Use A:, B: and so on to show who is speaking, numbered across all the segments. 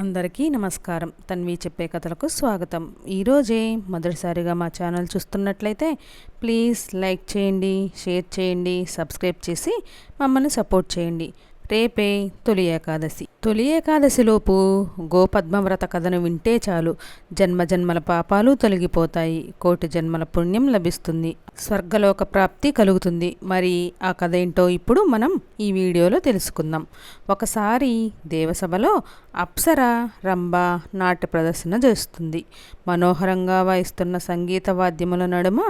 A: అందరికీ నమస్కారం. తన్వి చెప్పే కథలకు స్వాగతం. ఈరోజే మొదటిసారిగా మా ఛానల్ చూస్తున్నట్లయితే ప్లీజ్ లైక్ చేయండి షేర్ చేయండి సబ్స్క్రైబ్ చేసి మమ్మల్ని సపోర్ట్ చేయండి. రేపే తొలి ఏకాదశి. తొలి ఏకాదశిలోపు గోపద్మవ్రత కథను వింటే చాలు. జన్మ జన్మల పాపాలు తొలగిపోతాయి. కోటి జన్మల పుణ్యం లభిస్తుంది. స్వర్గలోక ప్రాప్తి కలుగుతుంది. మరి ఆ కథ ఏంటో ఇప్పుడు మనం ఈ వీడియోలో తెలుసుకుందాం. ఒకసారి దేవసభలో అప్సర రంభ నాట్య ప్రదర్శన చేస్తుంది. మనోహరంగా వాయిస్తున్న సంగీత వాద్యముల నడుమ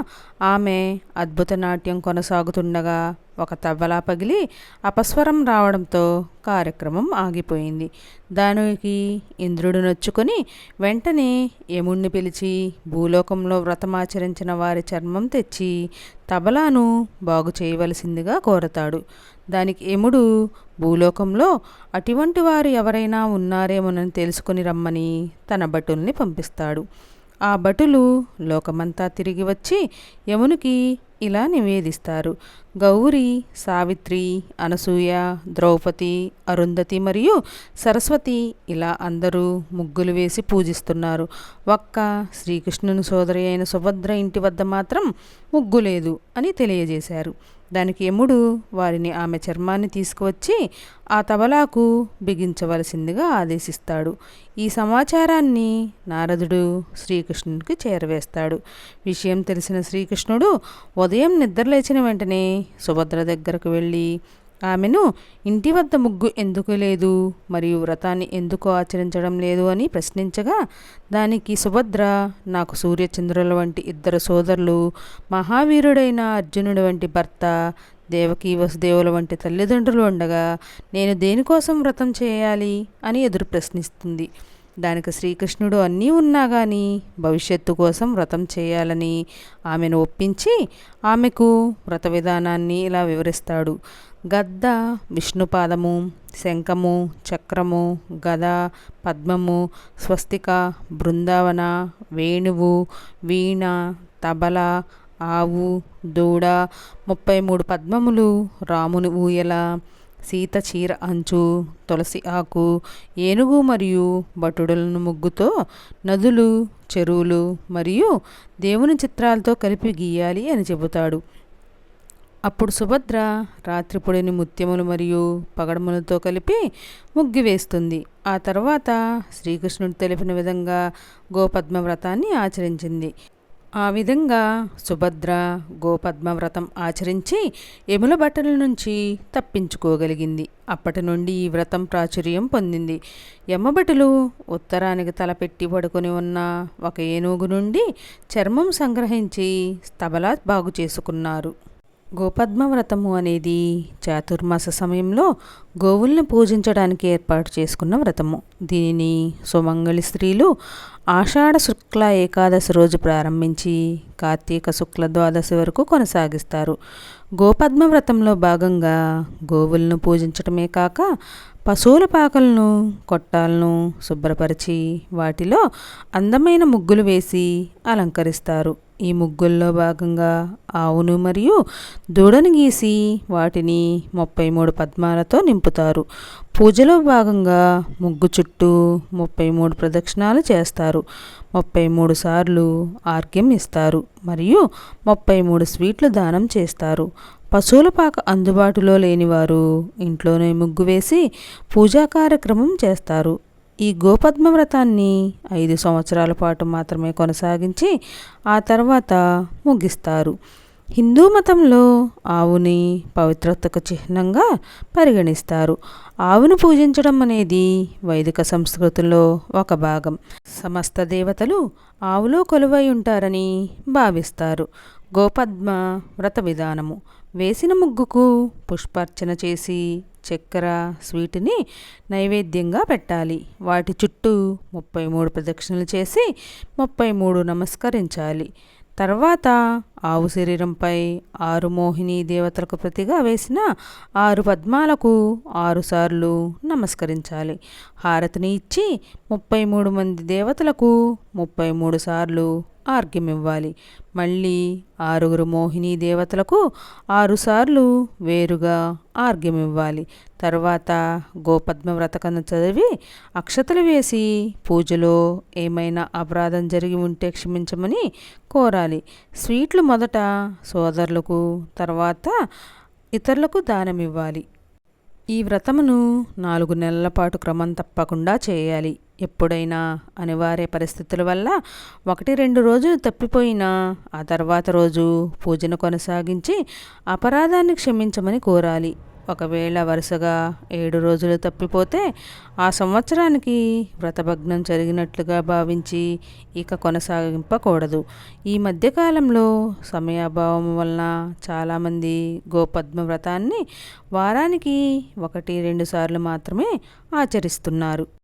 A: ఆమె అద్భుత నాట్యం కొనసాగుతుండగా ఒక తవ్వలా పగిలి అపస్వరం రావడంతో కార్యక్రమం ఆగిపోయింది. దానికి ఇంద్రుడు నొచ్చుకొని వెంటనే యముణ్ణి పిలిచి భూలోకంలో వ్రతమాచరించిన వారి చర్మం తెచ్చి తబలాను బాగు చేయవలసిందిగా కోరతాడు. దానికి యముడు భూలోకంలో అటువంటి వారు ఎవరైనా ఉన్నారేమోనని తెలుసుకుని రమ్మని తన భటుల్ని పంపిస్తాడు. ఆ భటులు లోకమంతా తిరిగి వచ్చి యమునికి ఇలా నివేదిస్తారు. గౌరి సావిత్రి అనసూయ ద్రౌపది అరుంధతి మరియు సరస్వతి ఇలా అందరూ ముగ్గులు వేసి పూజిస్తున్నారు. ఒక్క శ్రీకృష్ణుని సోదరి అయిన సుభద్ర ఇంటి వద్ద మాత్రం ముగ్గు లేదు అని తెలియజేశారు. దానికి యముడు వారిని ఆమె చర్మాన్ని తీసుకువచ్చి ఆ తబలాకు బిగించవలసిందిగా ఆదేశిస్తాడు. ఈ సమాచారాన్ని నారదుడు శ్రీకృష్ణుడికి చేరవేస్తాడు. విషయం తెలిసిన శ్రీకృష్ణుడు ఉదయం నిద్రలేచిన వెంటనే సుభద్ర దగ్గరకు వెళ్ళి ఆమెను ఇంటి వద్ద ముగ్గు ఎందుకు లేదు? మరియు వ్రతాన్ని ఎందుకు ఆచరించడం లేదు అని ప్రశ్నించగా దానికి సుభద్ర నాకు సూర్యచంద్రుల వంటి ఇద్దరు సోదరులు మహావీరుడైన అర్జునుడి వంటి భర్త దేవకి వసుదేవుల వంటి తల్లిదండ్రులు ఉండగా నేను దేనికోసం వ్రతం చేయాలి? అని ఎదురు ప్రశ్నిస్తుంది. దానికి శ్రీకృష్ణుడు అన్నీ ఉన్నా కానీ భవిష్యత్తు కోసం వ్రతం చేయాలని ఆమెను ఒప్పించి ఆమెకు వ్రత విధానాన్ని ఇలా వివరిస్తాడు. గద్ద విష్ణుపాదము శంఖము చక్రము గద పద్మము స్వస్తిక బృందావన వేణువు వీణ తబల ఆవు దూడ ముప్పై మూడు పద్మములు రాముని ఊయల. సీత చీర అంచు తులసి ఆకు ఏనుగు మరియు బటుడులను ముగ్గుతో నదులు చెరువులు మరియు దేవుని చిత్రాలతో కలిపి గీయాలి అని చెబుతాడు. అప్పుడు సుభద్ర రాత్రిపొడిని ముత్యములు మరియు పగడములతో కలిపి ముగ్గు వేస్తుంది. ఆ తర్వాత శ్రీకృష్ణుడు తెలిపిన విధంగా గోపద్మ వ్రతాన్ని ఆచరించింది. ఆ విధంగా సుభద్ర గోపద్మ వ్రతం ఆచరించి ఎముల బట్టల నుంచి తప్పించుకోగలిగింది. అప్పటి నుండి ఈ వ్రతం ప్రాచుర్యం పొందింది. యమ్మభటులు ఉత్తరానికి తలపెట్టి పడుకొని ఉన్న ఒక ఏనుగు నుండి చర్మం సంగ్రహించి స్తబలా బాగు చేసుకున్నారు. గోపద్మ వ్రతము అనేది చాతుర్మాస సమయంలో గోవుల్ని పూజించడానికి ఏర్పాటు చేసుకున్న వ్రతము. దీనిని సుమంగళి స్త్రీలు ఆషాఢ శుక్ల ఏకాదశి రోజు ప్రారంభించి కార్తీక శుక్ల ద్వాదశి వరకు కొనసాగిస్తారు. గోపద్మ వ్రతంలో భాగంగా గోవులను పూజించటమే కాక పశువుల పాకలను కొట్టాలను శుభ్రపరిచి వాటిలో అందమైన ముగ్గులు వేసి అలంకరిస్తారు. ఈ ముగ్గుల్లో భాగంగా ఆవును మరియు దూడను గీసి వాటిని ముప్పై మూడు పద్మాలతో నింపుతారు. పూజలో భాగంగా ముగ్గు చుట్టూ ముప్పై మూడు ప్రదక్షిణాలు చేస్తారు. ముప్పై మూడు సార్లు ఆర్గ్యం ఇస్తారు మరియు ముప్పై మూడు స్వీట్లు దానం చేస్తారు. పశువుల పాక అందుబాటులో లేనివారు ఇంట్లోనే ముగ్గు వేసి పూజా కార్యక్రమం చేస్తారు. ఈ గోపద్మ వ్రతాన్ని ఐదు సంవత్సరాల పాటు మాత్రమే కొనసాగించి ఆ తర్వాత ముగిస్తారు. హిందూ మతంలో ఆవుని పవిత్రతకు చిహ్నంగా పరిగణిస్తారు. ఆవును పూజించడం అనేది వైదిక సంస్కృతిలో ఒక భాగం. సమస్త దేవతలు ఆవులో కొలువై ఉంటారని భావిస్తారు. గోపద్మ వ్రత విధానము. వేసిన ముగ్గుకు పుష్పార్చన చేసి చక్కెర స్వీట్ని నైవేద్యంగా పెట్టాలి. వాటి చుట్టూ ముప్పై మూడు ప్రదక్షిణలు చేసి ముప్పై మూడు నమస్కరించాలి. తర్వాత ఆవు శరీరంపై ఆరు మోహిని దేవతలకు ప్రతిగా వేసిన ఆరు పద్మాలకు ఆరుసార్లు నమస్కరించాలి. హారతిని ఇచ్చి ముప్పై మూడు మంది దేవతలకు ముప్పై మూడు సార్లు ఆర్గ్యమివ్వాలి. మళ్ళీ ఆరుగురు మోహిని దేవతలకు ఆరుసార్లు వేరుగా ఆర్గ్యమివ్వాలి. తర్వాత గోపద్మ వ్రతకను చదివి అక్షతలు వేసి పూజలో ఏమైనా అపరాధం జరిగి ఉంటే క్షమించమని కోరాలి. స్వీట్లు మొదట సోదరులకు తర్వాత ఇతరులకు దానం ఇవ్వాలి ఈ వ్రతమును నాలుగు నెలల పాటు క్రమం తప్పకుండా చేయాలి. ఎప్పుడైనా అనివార్య పరిస్థితుల వల్ల ఒకటి రెండు రోజులు తప్పిపోయినా ఆ తర్వాత రోజు పూజను కొనసాగించి అపరాధాన్ని క్షమించమని కోరాలి. ఒకవేళ వరుసగా ఏడు రోజులు తప్పిపోతే ఆ సంవత్సరానికి వ్రతభగ్నం జరిగినట్లుగా భావించి ఇక కొనసాగింపకూడదు. ఈ మధ్యకాలంలో సమయాభావం వలన చాలామంది గోపద్మ వ్రతాన్ని వారానికి ఒకటి రెండు సార్లు మాత్రమే ఆచరిస్తున్నారు.